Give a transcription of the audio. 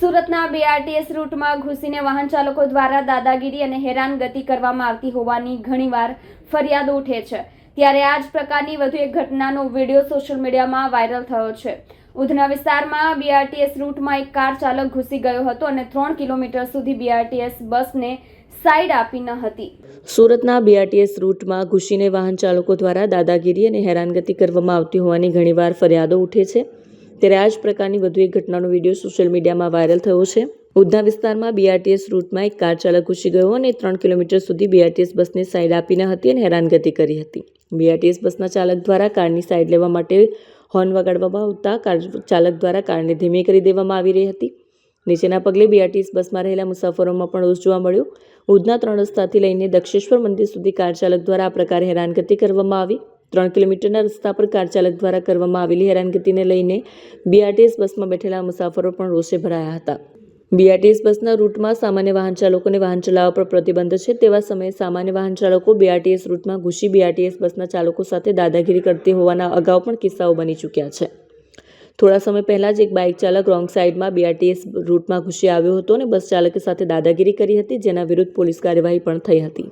સુરતના બીઆરટીએસ રૂટમાં ઘૂસીને વાહન ચાલકો દ્વારા દાદાગીરી અને હેરાનગતિ કરવામાં આવતી હોવાની ઘણીવાર ફરિયાદો ઉઠે છે. ત્યારે આ જ પ્રકારની વધુ એક ઘટનાનો વીડિયો સોશિયલ મીડિયામાં વાયરલ થયો છે. ઉધના વિસ્તારમાં બીઆરટીએસ રૂટમાં એક કાર ચાલક ઘૂસી ગયો હતો અને ત્રણ કિલોમીટર સુધી બીઆરટીએસ બસને સાઈડ આપી ન હતી. સુરતના બીઆરટીએસ રૂટમાં ઘૂસીને વાહન ચાલકો દ્વારા દાદાગીરી અને હેરાનગતિ કરવામાં આવતી હોવાની ઘણીવાર ફરિયાદો ઉઠે છે. ત્યારે આ જ પ્રકારની વધુ એક ઘટનાનો વીડિયો સોશિયલ મીડિયામાં વાયરલ થયો છે. ઉધના વિસ્તારમાં બીઆરટીએસ રૂટમાં એક કાર ચાલક ઘૂસી ગયો અને ત્રણ કિલોમીટર સુધી બીઆરટીએસ બસને સાઈડ આપી ન હતી અને હેરાનગતિ કરી હતી. બીઆરટીએસ બસના ચાલક દ્વારા કારની સાઈડ લેવા માટે હોર્ન વગાડવામાં આવતા કાર ચાલક દ્વારા કારને ધીમી કરી દેવામાં આવી રહી હતી. નીચેના પગલે બીઆરટીએસ બસમાં રહેલા મુસાફરોમાં પણ રોષ જોવા મળ્યો. ઉધના ત્રણ રસ્તાથી લઈને દક્ષેશ્વર મંદિર સુધી કાર ચાલક દ્વારા આ પ્રકારે હેરાનગતિ કરવામાં આવી. ત્રણ કિલોમીટરના રસ્તા પર કાર ચાલક દ્વારા કરવામાં આવેલી હેરાનગતિને લઈને બીઆરટીએસ બસમાં બેઠેલા મુસાફરો પણ રોષે ભરાયા હતા. બીઆરટીએસ બસના રૂટમાં સામાન્ય વાહન ચાલકોને વાહન ચલાવવા પર પ્રતિબંધ છે તેવા સમયે સામાન્ય વાહન ચાલકો બીઆરટીએસ રૂટમાં ઘૂસી બીઆરટીએસ બસના ચાલકો સાથે દાદાગીરી કરતી હોવાના અગાઉ પણ કિસ્સાઓ બની ચૂક્યા છે. થોડા સમય પહેલાં જ એક બાઇક ચાલક રોંગ સાઈડમાં બીઆરટીએસ રૂટમાં ઘૂસી આવ્યો હતો અને બસ ચાલકે સાથે દાદાગીરી કરી હતી જેના વિરુદ્ધ પોલીસ કાર્યવાહી પણ થઈ હતી.